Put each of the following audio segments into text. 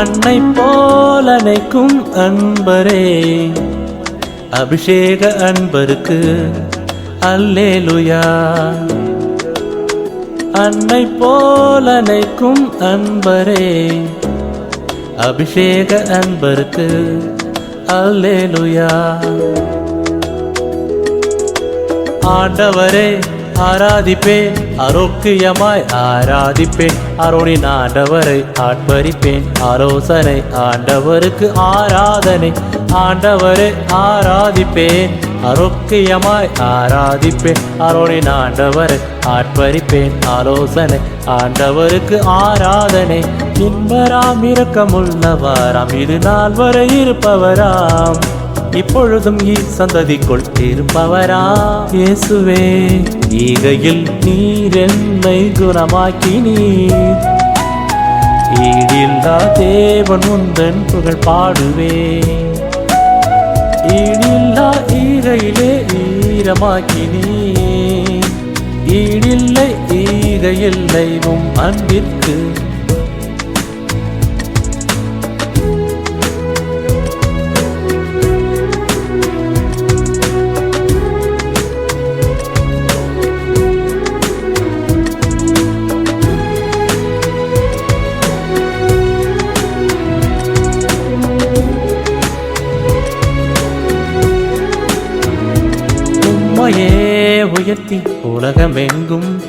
அன்னை போல அணைக்கும் அன்பரே. அபிஷேக அன்பருக்கு அல்லேலுயா. அன்னை போல அணைக்கும் அன்பரே. அபிஷேக அன்பருக்கு அல்லேலுயா. ஆண்டவரே ஆராதிப்பேன் அரோக்கியமாய் ஆராதிப்பேன் அருணின் ஆண்டவரை ஆட்பரிப்பேன் ஆலோசனை ஆண்டவருக்கு ஆராதனை ஆண்டவரை ஆராதிப்பேன் அரோக்கியமாய் ஆராதிப்பேன் அருணின் ஆண்டவரை ஆட்பரிப்பேன் ஆலோசனை ஆண்டவருக்கு ஆராதனை இன்பராம் இரக்கமுள்ளவாராம் இது நாள் வரை இருப்பவராம் இப்பொழுதும் சந்ததிக்குள் இருப்பவரா இயேசுவே ஈகையில் நீர் என்னை குணமாக்கி நீர் ஈடில்லா தேவன் உந்தன் புகழ் பாடுவே. ஈடில்லா ஈகையிலே ஈரமாக்கி நீர் ஈடில்லை ஈகையில்லை உம் அன்பிற்கு உயர்த்தி உலகமெங்கும்.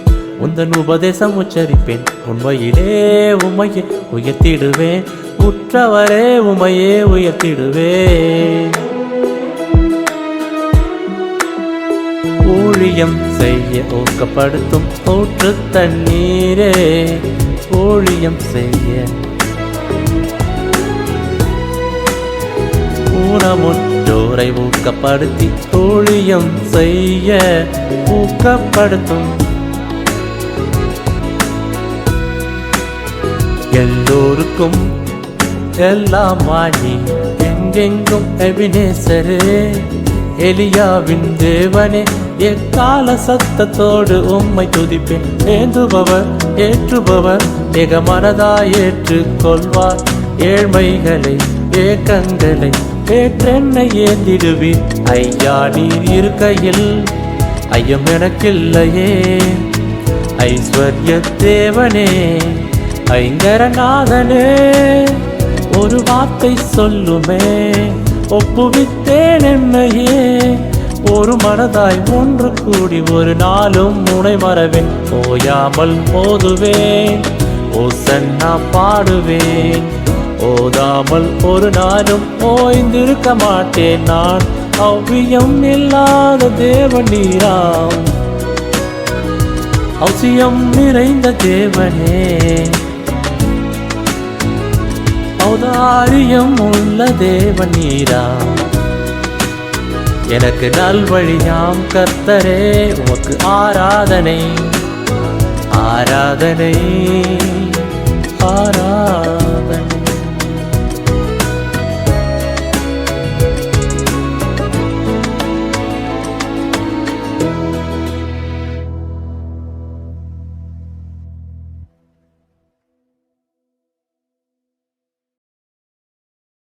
உந்தன் உபதேசம் உச்சரிப்பேன். உண்மையிலே உமையே உயர்த்திடுவேன். உற்றவரே உமையே உயர்த்திடுவேன். ஊழியம் செய்ய ஊக்கப்படுத்தும் ஊற்று தண்ணீரே. ஊழியம் செய்ய ஊனமுற்றோரை ஊக்கப்படுத்தி ஊழியம் செய்ய ஊக்கப்படுத்தும். எல்லோருக்கும் எல்லாம் வாணி எங்கெங்கும் எபினேசரே எலியாவின் தேவனே எக்கால சத்தத்தோடு உம்மை துதிப்பேன். ஏந்துபவர் ஏற்றுபவர் ஏக மனதாய் ஏற்றுக் கொள்வார் ஏழ்மைகளை ஏக்கங்களை ஏற்றென்னை ஏந்திடுவீர் ஐயா நீர் இருக்கையில் ஐயம் எனக்கில்லையே. ஐஸ்வர்ய தேவனே ஐங்கரநாதனே ஒரு வார்த்தை சொல்லுமே. ஒப்புவித்தேன் என்னையே ஒரு மனதாய் ஒன்று கூடி ஒரு நாளும் முனை மறவேன். ஓயாமல் போதுவேன் ஓசன்னா பாடுவேன். ஓதாமல் ஒரு நாளும் ஓய்ந்திருக்க மாட்டேன் நான். அவ்வியம் இல்லாத தேவ நீராம். அவசியம் நிறைந்த தேவனே. ஔதாரியம் உள்ள தேவ நீராம். எனக்கு நல்வழியாம் கர்த்தரே உமக்கு ஆராதனை. ஆராதனை ஆராதனை.